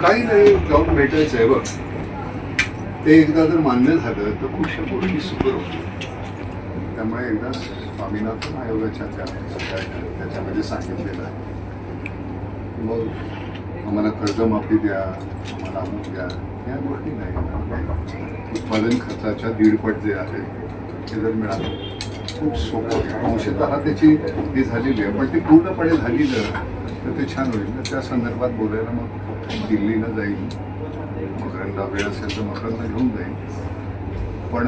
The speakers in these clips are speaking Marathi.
काही नाही जाऊन भेटायचं आहे बघ. ते एकदा जर मान्य झालं तर खूपशा गोष्टी सुकर होतील. त्यामुळे एकदा स्वामीनाथन आयोगाच्या त्या त्याच्यामध्ये सांगितलेलं आहे. मग आम्हाला कर्जमाफी द्या आम्हाला अमुक द्या. या गोष्टी नाही. उत्पादन खर्चाच्या दीडपट जे आहे ते जर मिळालं खूप सोपं अंशतः त्याची ही झालेली आहे. पण ती पूर्णपणे झालेलं तर ते छान होईल. तर त्या संदर्भात बोलायला मग दिल्लीला जाईल. मकरांना वेळ असेल तर मकरांना घेऊन जाईल. पण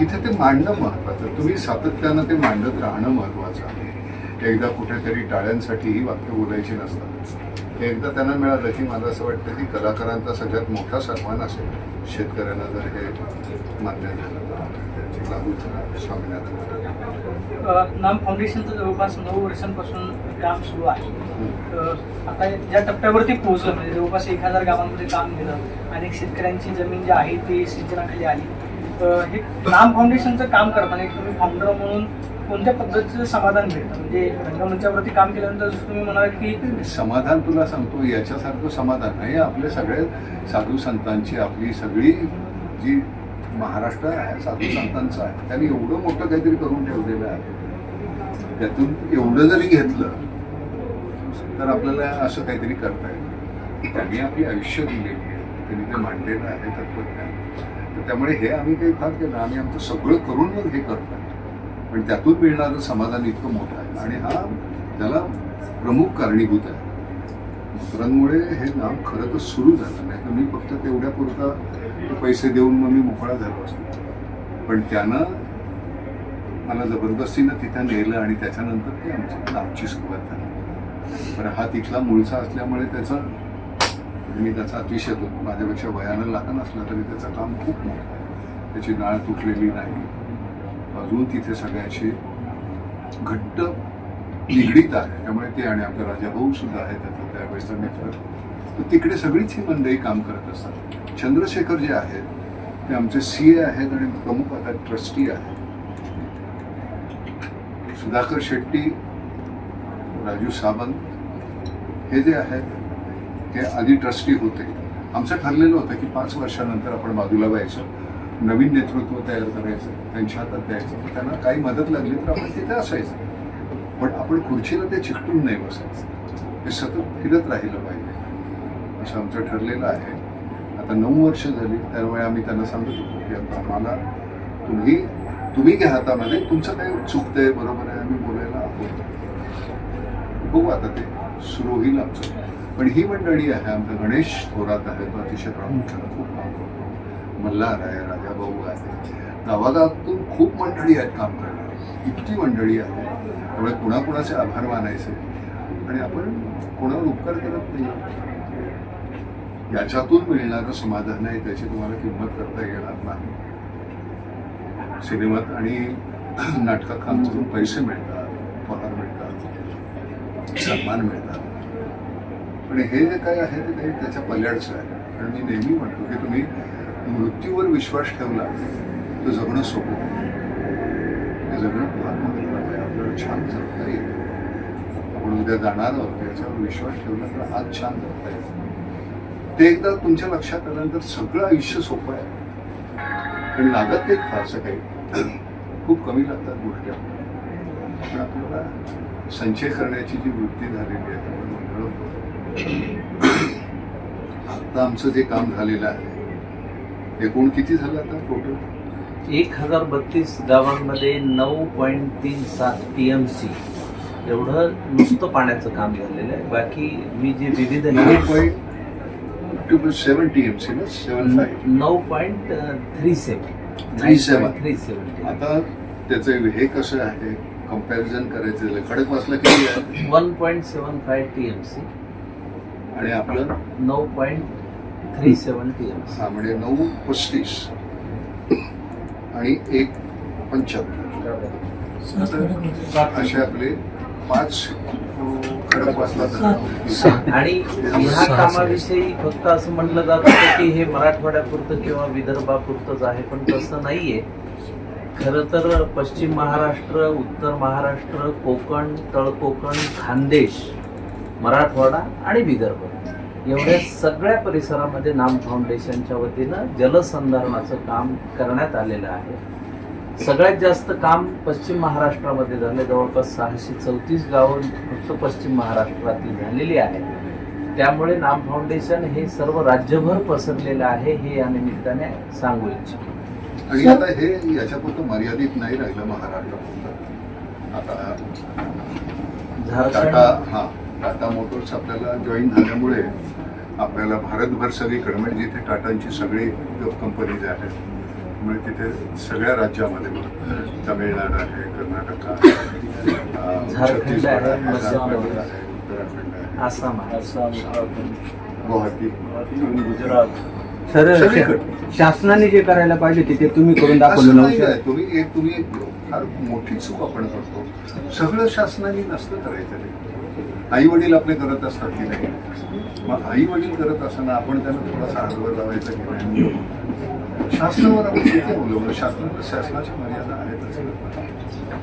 तिथे ते मांडणं महत्त्वाचं तुम्ही सातत्यानं ते मांडत राहणं महत्त्वाचं आहे. एकदा कुठेतरी टाळ्यांसाठी ही वाक्य बोलायची नसतात. एकदा त्यांना मिळालं की मला असं वाटतं की कलाकारांचा सगळ्यात मोठा सन्मान असेल. शेतकऱ्यांना जर हे मान्य झालं तर. लागू स्वामीनाथन. नाम फाउंडेशनचं जवळपास नऊ वर्षांपासून काम सुरू आहे. आता ज्या टप्प्यावरती पोहोचलं म्हणजे जवळपास एक हजार गावांमध्ये काम केलं अनेक शेतकऱ्यांची जमीन जी आहे ती सिंचनाखाली आली. हे नाम फाउंडेशनचं काम करताना एक तुम्ही फाउंडर म्हणून कोणत्या पद्धतीचं समाधान भेटतं म्हणजे रंगमंचावरती काम केल्यानंतर तुम्ही म्हणाल की समाधान तुला सांगतो याच्यासारखं समाधान नाही. आपले सगळे साधू संतांची आपली सगळी जी महाराष्ट्र आहे साधू संतांचं आहे. त्यांनी एवढं मोठं काहीतरी करून ठेवलेलं आहे. त्यातून एवढं जरी घेतलं तर आपल्याला असं काहीतरी करता येईल त्यांनी आपली आयुष्य दिलेली आहे. त्यांनी ते मांडलेलं आहे तत्वज्ञान. तर त्यामुळे हे आम्ही काही फार केलं आम्ही आमचं सगळं करून मग हे करतो पण त्यातून मिळणारं समाधान इतकं मोठं आहे. आणि हा त्याला प्रमुख कारणीभूत आहे. मकरांमुळे हे नाव खरं तर सुरू झालं. नाही तर मी फक्त तेवढ्यापुरता ते पैसे देऊन मग मी मोकळा झालो असतो. पण त्यानं मला जबरदस्तीनं तिथं नेलं आणि त्याच्यानंतर ते आमच्या नावची सुरुवात झाली. पण हा तिथला मूळचा असल्यामुळे त्याचा म्हणजे मी त्याचा अतिशय तो माझ्यापेक्षा वयानं लहान असला तरी त्याचं काम खूप मोठं आहे. त्याची नाळ तुटलेली नाही. अजून तिथे सगळ्याशी घट्ट निगडीत आहे. त्यामुळे ते आणि आमचा राजाभाऊ सुद्धा आहे त्याचा त्यावेळेचा नेटवर्क तर तिकडे सगळीच ही मंडळी काम करत असतात. चंद्रशेखर जे आहेत ते आमचे सी ए आहेत आणि प्रमुख आता ट्रस्टी आहेत. सुधाकर शेट्टी राजू सावंत हे जे आहेत ते आधी ट्रस्टी होते. आमचं ठरलेलं होतं की पाच वर्षानंतर आपण बाजूला व्हायचं नवीन नेतृत्व तयार करायचं त्यांच्या हातात द्यायचं तर त्यांना काही मदत लागली तर आपण तिथे असायचं. पण आपण खुर्चीला ते चिकटून नाही बसायचं. हे सतत फिरत राहिलं पाहिजे. असं आमचं ठरलेलं आहे. आता नऊ वर्ष झाली त्यामुळे आम्ही त्यांना सांगत होतो की आता आम्हाला तुम्ही तुम्ही घ्या हातामध्ये तुमचं काही चुकतंय बरोबर आहे आम्ही बोलायला आहोत. बघू आता ते सुरू होईल आमचं. पण ही मंडळी आहे आमचा गणेश थोरात आहे तो अतिशय प्रामुख्यानं खूप काम करतो. मल्हार आहे राजाभाऊ आहे. गावागावातून खूप मंडळी आहेत काम करायला इतकी मंडळी आहे त्यामुळे कुणाकुणाचे आभार मानायचे. आणि आपण कोणावर उपकार करत नाही. याच्यातून मिळणारं समाधान आहे त्याची तुम्हाला किंमत करता येणार नाही. सिनेमात आणि नाटकात काम करून पैसे मिळतात पगार मिळतात सन्मान मिळतात. पण हे जे काय आहे ते काही त्याच्या पल्याडचं आहे. आणि मी नेहमी म्हणतो की तुम्ही मृत्यूवर विश्वास ठेवला तर जगणं सोपं ते जगणं फार महत्वाचं आपल्याला छान जगता येईल. आपण उद्या जाणार आहोत याच्यावर विश्वास ठेवला तर आज छान करता येईल ते एकदा तुमच्या लक्षात आल्यानंतर सगळं आयुष्य सोपं आहे. पण लागत नाही फारसं काही. खूप कमी लागतात गोष्टी. पण आपल्याला संचय करण्याची जी वृत्ती झालेली आहे त्यामुळे मंडळ आता आमचं जे काम झालेलं आहे एकूण किती झालं आता टोटल एक हजार बत्तीस गावांमध्ये नऊ पॉईंट तीन सात टी एम सी एवढं नुसतं पाण्याचं काम झालेलं आहे. बाकी मी जे विविध नऊ point two seven T M C ना? सेवन फाईव्ह नऊ point three seven. Three seven आता त्याचं हे कसं आहे? कंपॅरिझन करायचं झालं. खडक वाचला किती आहे one point seven five T M C आणि आपलं? नऊ point three seven T M C हा म्हणजे नऊ पस्तीस. आणि एक पंच्याहत्तर. असे आपले पाच आणि ह्या कामाविषयी फक्त असं म्हटलं जात होतं की हे मराठवाड्यापुरतं किंवा विदर्भापुरतंच आहे पण तसं नाहीये. खरं तर पश्चिम महाराष्ट्र उत्तर महाराष्ट्र कोकण तळकोकण खानदेश मराठवाडा आणि विदर्भ एवढ्या सगळ्या परिसरामध्ये नाम फाउंडेशनच्या वतीनं जलसंधारणाचं काम करण्यात आलेलं आहे. सगळ्यात जास्त काम पश्चिम महाराष्ट्रामध्ये झाले जवळपास सहाशे चौतीस गावं फक्त पश्चिम महाराष्ट्रातील झालेली आहे त्यामुळे नाम फाउंडेशन हे सर्व राज्यभर पसरलेलं आहे हे या निमित्ताने सांगू इच्छितो. आणि आता हे याच्यापुरतं मर्यादित नाही राहिलं महाराष्ट्रापुरतं. आता टाटा हा टाटा मोटर्स आपल्याला जॉईन झाल्यामुळे आपल्याला भारतभर सगळीकडे म्हणजे जिथे टाटांची सगळी कंपनीज आहेत त्यामुळे तिथे सगळ्या राज्यामध्ये तामिळनाडू आहे कर्नाटक आहे अं, झारखंड आहे, छत्तीसगड आहे, उत्तराखंड आहे. आसाम गुवाहाटी. सर सगळीकडे. शा- शासनाने जे करायला पाहिजे ते- ते तुम्ही करून दाखवलं. तुम्ही एक तुम्ही एक फार मोठी चूक आपण करतो. सगळं शासनाने नसतं करायचं आई वडील आपले करत असतात की नाही? मग आई वडील करत असताना आपण त्यांना थोडासा हातभार लावायचा की नाही? शासनावर आपण किती बोलवलं? शासन शासनाची मर्यादा आहेतच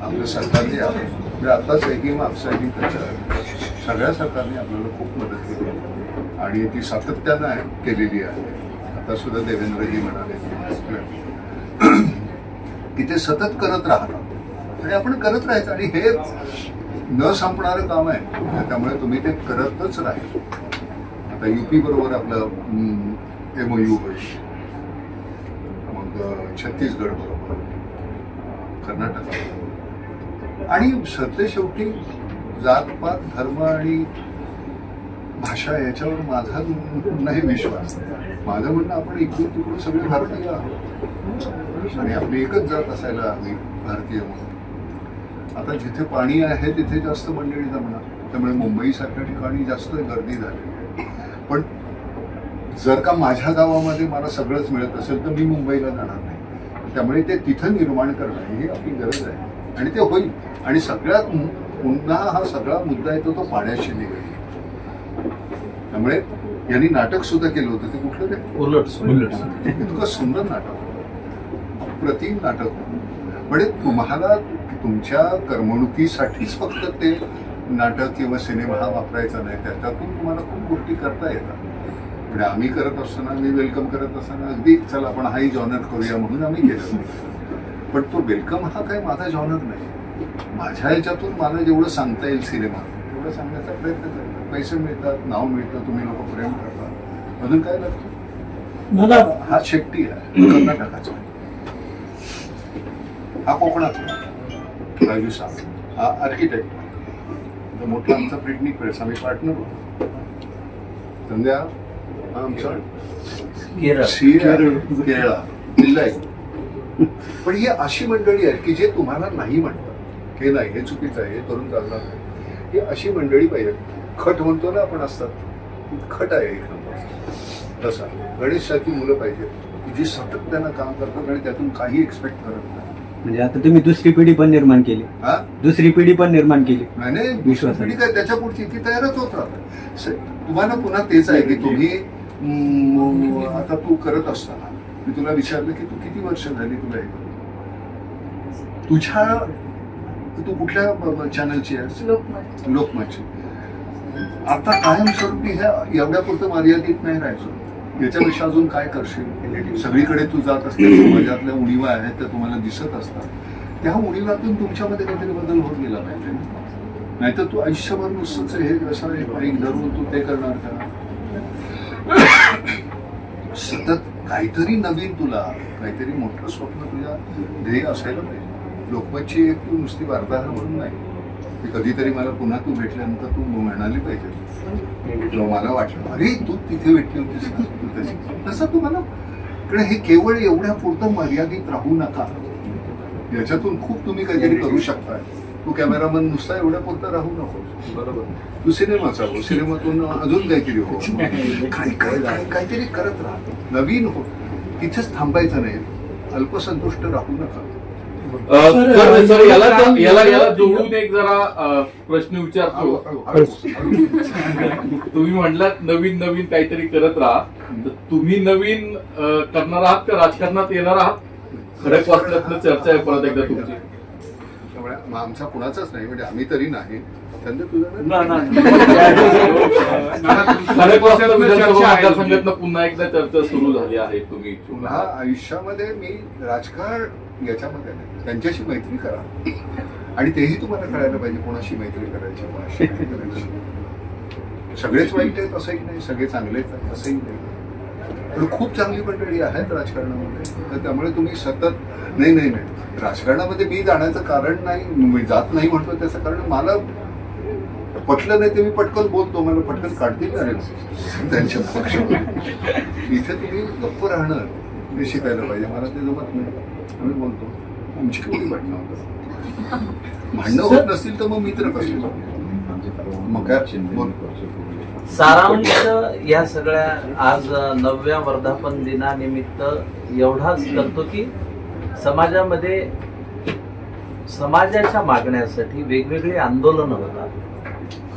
आपलं सरकार जे आहे म्हणजे आत्ताच आहे की मागचं आहे की त्याच्या सगळ्या सरकारने आपल्याला खूप मदत केली आहे. आणि ती सातत्यानं केलेली आहे. आता सुद्धा देवेंद्रजी म्हणाले की ते सतत करत राहतात. आणि आपण करत राहायचं. आणि हे न संपणारं काम आहे. त्यामुळे तुम्ही ते करतच राहील आता युपी बरोबर आपलं एम ओ यू होईल. मग छत्तीसगड बरोबर कर्नाटक आणि सध्या शेवटी जातपात धर्म आणि भाषा याच्यावर माझा नाही विश्वास. माझं म्हणणं आपण इकडून तिकडून सगळे भारतीय आहोत. आणि आपली एकच जात असायला हवी भारतीय म्हणून. आता जिथे पाणी आहे तिथे जास्त मंडळी जमणार. त्यामुळे मुंबईसारख्या ठिकाणी जास्त गर्दी झाली आहे. पण जर का माझ्या गावामध्ये मला सगळंच मिळत असेल तर मी मुंबईला जाणार नाही. त्यामुळे ते तिथं निर्माण करणं ही आपली गरज आहे. आणि ते होईल. आणि सगळ्यात पुन्हा हा सगळा मुद्दा येतो तो पाण्याशी निगडीत. त्यामुळे यांनी नाटक सुद्धा केलं होतं. ते कुठलं ते उलट इतकं सुंदर नाटक. अप्रतिम नाटक. म्हणजे तुम्हाला तुमच्या करमणुकीसाठीच फक्त ते नाटक किंवा सिनेमा हा वापरायचा नाही त्याच्यातून तुम्हाला खूप गोष्टी करता येतात. म्हणजे आम्ही करत असताना मी वेलकम करत असताना अगदी चला आपण हाही जॉनर करूया म्हणून आम्ही केलं. पण तो वेलकम हा काही माझा जॉनर नाही. माझ्या ह्याच्यातून मला जेवढं सांगता येईल सिनेमा तेवढं सांगण्याचा प्रयत्न करतो पैसे मिळतात नाव मिळतं तुम्ही लोक प्रेम करता अजून काय लागतं? हा शेट्टी आहे कर्नाटकाचा. हा कोकणाचा राजू साहेब हा आर्किटेक्ट मोठा आमचा प्रिटनिक प्रेस आम्ही पार्टनर संध्या हा आमचा? केरळ. जिल्हा आहे. पण ही अशी मंडळी आहेत की जे तुम्हाला नाही म्हणतात. हे नाही हे चुकीचं आहे हे करून चालणार नाही. ही अशी मंडळी पाहिजे. खट म्हणतो ना आपण असतात. खट आहे एक नंबर. तसा. गणेशसारखी मुलं पाहिजेत. की जी सातत्यानं काम करतात आणि त्यातून काही एक्सपेक्ट करत नाही. म्हणजे आता तुम्ही दुसरी पिढी पण निर्माण केली. हा? दुसरी पिढी पण निर्माण केली. नाही नाही दुसरी पिढी काय त्याच्या पुढची ती तयारच होत राहते. स- तुम्हाला पुन्हा तेच आहे की तुम्ही आता तू करत असताना मी तुला विचारलं की तू किती वर्ष झाली तुला हे करून? तुझ्या तू कुठल्या चॅनलची आहेस? लोकमत. लोकमतची. आता कायमस्वरूपी ह्या एवढ्यापुरतं मर्यादित नाही राहायचं. याच्यापेक्षा अजून काय करशील? सगळीकडे तू जात असते समाजातल्या उणीवा आहेत त्या तुम्हाला दिसत असतात. त्या उणीवातून तुमच्यामध्ये काहीतरी बदल होत गेला पाहिजे. नाहीतर तू आयुष्यभर नुसतंच हे असं एक धरून तू ते करणार का? सतत काहीतरी नवीन तुला काहीतरी मोठं स्वप्न तुझ्या ध्येय असायला पाहिजे. लोकमतची एक तू नुसती वार्ताहर म्हणून नाही. की कधीतरी मला पुन्हा तू भेटल्यानंतर तू म्हणाली पाहिजे. मला वाटलं अरे तू तिथे भेटली होतीस ना तू तशी. तसं तुम्हाला कारण हे केवळ एवढ्या पुरतं मर्यादित राहू नका. याच्यातून खूप तुम्ही काहीतरी करू शकता तू कॅमेरामन नुसता एवढ्या पुरता राहू नको. बरोबर. तू सिनेमाचा हो सिनेमातून अजून काहीतरी हो. काय काय काय काहीतरी करत राहा. नवीन हो. तिथेच थांबायचं नाही. अल्पसंतुष्ट राहू नका. सर सर याला याला याला जोडून एक जरा प्रश्न विचारतो. तुम्ही म्हणलात नवीन नवीन काहीतरी करत राहा. तर तुम्ही नवीन करणार आहात का? राजकारणात येणार आहात? खडक वाचल्यातनं चर्चा आहे परत एकदा तुमची. आमचा कुणाचाच नाही म्हणजे आम्ही तरी नाही. पुन्हा एकदा चर्चा सुरू झाली आहे तुम्ही पुन्हा. आयुष्यामध्ये मी राजकारण याच्यामध्ये नाही. त्यांच्याशी मैत्री करा. आणि तेही तुम्हाला कळायला पाहिजे कोणाशी मैत्री करायची कोणाशी करायची. सगळेच वाईट आहेत असंही नाही सगळे चांगले आहेत असंही नाही. पण खूप चांगली मंडळी आहेत राजकारणामध्ये. तर त्यामुळे तुम्ही सतत नाही नाही नाही. राजकारणामध्ये मी जाण्याचं कारण नाही मी जात नाही म्हणतो त्याचं कारण मला पटलं नाही ते मी पटकन बोलतो मला पटकन काढतील ना त्यांच्या पक्ष इथे तुम्ही गप्प राहणं हे शिकायला पाहिजे. मला ते जमत नाही. आम्ही बोलतो तुमची केवढी भांडणं होतं भांडणं होत नसतील तर मग मित्र कसले मग काय? बोल सारांश या सगळ्या आज नवव्या वर्धापन दिनानिमित्त एवढाच करतो की समाजामध्ये समाजाच्या मागण्यासाठी वेगवेगळी आंदोलनं होतात.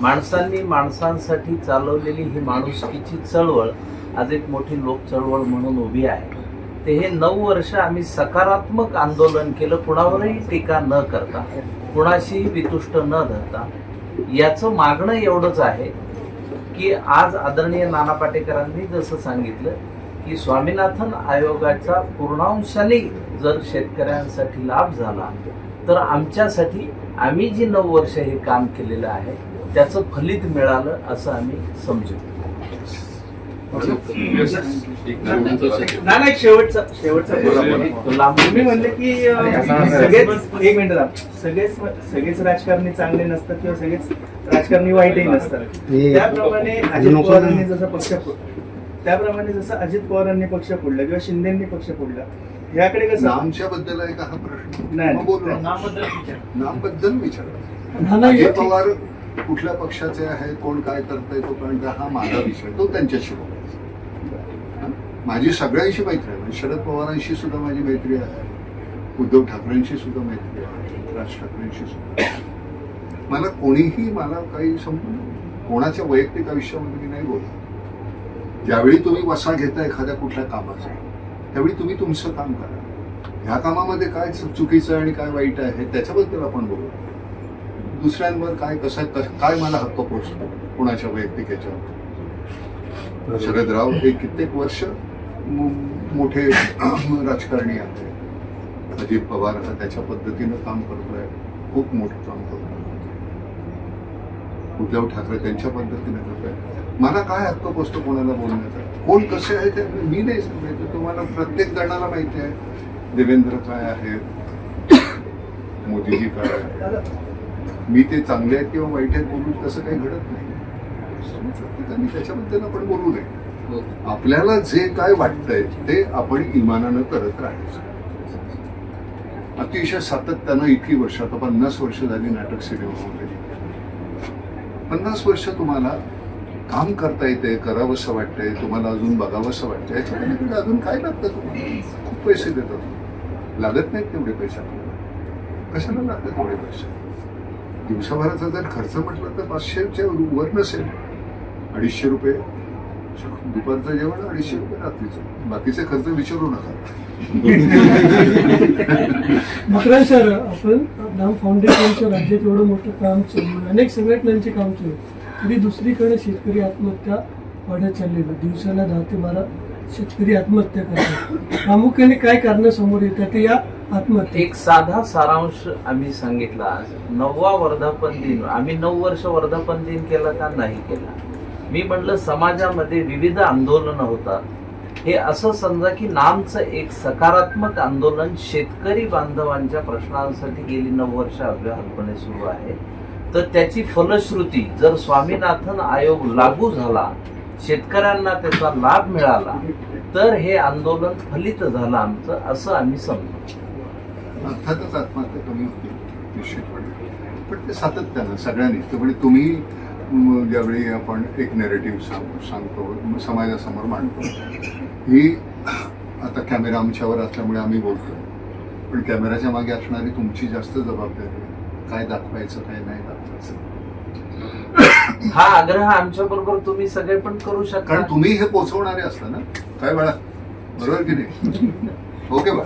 माणसांनी माणसांसाठी चालवलेली ही माणुसकीची चळवळ आज एक मोठी लोक चळवळ म्हणून उभी आहे. ते हे नऊ वर्ष आम्ही सकारात्मक आंदोलन केलं कुणावरही टीका न करता कुणाशीही वितुष्ट न धरता. याचं मागणं एवढंच आहे की आज आदरणीय नाना पाटेकरांनी जसं सांगितलं की स्वामीनाथन आयोगाचा पूर्णांशाने जर शेतकऱ्यांसाठी लाभ झाला तर आमच्यासाठी आम्ही जी नऊ वर्ष हे काम केलेलं आहे त्याचं फलित मिळालं असं आम्ही समजू. नाही नाही शेवटचा शेवटचा तुम्ही म्हणले की सगळेच एक मिनिट थांब. सगळेच सगळेच राजकारणी चांगले नसतात किंवा सगळेच राजकारणी वाईटही नसतात. त्याप्रमाणे अजित पवारांनी जसं पक्ष त्याप्रमाणे जसं अजित पवारांनी पक्ष फोडला किंवा शिंदेनी पक्ष फोडला ह्याकडे कसं नामच्या बद्दल आहे का हा प्रश्न. नाही. नामबद्दल विचार. नामबद्दल विचार. नाना, अजित पवार कुठल्या पक्षाचे आहेत कोण काय करतंय तो पण हा माझा विषय तो त्यांच्याशी हं? माझी सगळ्यांशी मैत्री आहे. म्हणजे शरद पवारांशी सुद्धा माझी मैत्री आहे. उद्धव ठाकरेंशी सुद्धा मैत्री आहे. राज ठाकरेंशी सुद्धा मला कोणीही मला काही समजून कोणाच्या वैयक्तिक आयुष्यामध्ये मी नाही बोलत. ज्यावेळी तुम्ही वसा घेता एखाद्या कुठल्या कामाचा त्यावेळी तुम्ही तुमचं काम करा. ह्या कामामध्ये काय चुकीचं आहे आणि काय वाईट आहे त्याच्याबद्दल आपण बोलू. दुसऱ्यांवर काय कसं काय मला हक्क पोचतो कोणाच्या वैयक्तिक याच्यावर? शरदराव हे कित्येक वर्ष मोठे राजकारणी आहेत. अजित पवार हा त्याच्या पद्धतीनं काम करतोय. खूप मोठं काम करतोय. उद्धव ठाकरे त्यांच्या पद्धतीने करतोय. मला काय हक्क बसतो कोणाला बोलण्याचा? कोण कसे आहे ते मी नाही सांगायचं. तुम्हाला प्रत्येक जणाला माहिती आहे. देवेंद्र काय आहे मोदीजी काय आहे मी ते चांगले आहेत किंवा वाईट आहेत बोलून तसं काही घडत नाही. प्रत्येकाने त्याच्याबद्दल आपण बोलू नये. आपल्याला जे काय वाटतंय ते आपण इमानानं करत राहायचं. अतिशय सातत्यानं इतकी वर्ष आता पन्नास वर्ष झाली नाटक सिनेमामध्ये पन्नास वर्ष तुम्हाला काम करता येते करावंसं वाटतंय तुम्हाला अजून बघावंसं वाटतंय याच्या अजून काय लागतं तुम्हाला? खूप पैसे देतात लागत नाहीत तेवढे पैसे आपल्याला. कशाला लागतात तेवढे पैसे? दिवसाभराचा जर खर्च म्हटलं तर पाचशेच्या वर नसेल अडीचशे रुपये. दुपारचं जेवण अडीचशे रुपये रात्रीचं. बाकीचे खर्च विचारू नका. मकरन सर आपण नाम फाउंडेशनच्या राज्यात एवढं मोठं काम चालू आहे. अनेक संघटनांचे काम चालू आहे. तरी दुसरीकडे शेतकरी आत्महत्या वाढत चाललेली आहे. दिवसाला दहा ते बारा शेतकरी आत्महत्या करतात. प्रामुख्याने काय कारणं समोर येतात ते या आत्महत्या एक साधा सारांश आम्ही सांगितला. आज नववा वर्धापन दिन. आम्ही नऊ वर्ष वर्धापन दिन केला का नाही केला? मी म्हटलं समाजामध्ये विविध आंदोलनं होतात. हे असं समजा की नामचं एक सकारात्मक आंदोलन शेतकरी बांधवांच्या प्रश्नांसाठी गेली नऊ वर्ष अव्याहतपणे सुरू आहे. तर त्याची फलश्रुती जर स्वामीनाथन आयोग लागू झाला शेतकऱ्यांना त्याचा लाभ मिळाला तर हे आंदोलन फलित झालं आमचं असं आम्ही समजू. अर्थातच आत्महत्या कमी होती निश्चितपणे. पण ते सातत्यानं सगळ्यांनी म्हणजे तुम्ही ज्यावेळी आपण एक नेरेटिव्ह सांग सांगतो समाजासमोर मांडतो. ही आता कॅमेरा आमच्यावर असल्यामुळे आम्ही बोलतो. पण कॅमेऱ्याच्या मागे असणारी तुमची जास्त जबाबदारी आहे. काय दाखवायचं काय नाही दाखवायचं. हा आग्रह आमच्या बरोबर तुम्ही सगळे पण करू शकता. कारण तुम्ही हे पोचवणारे असता ना. काय बाळा? बरोबर की नाही? ओके बा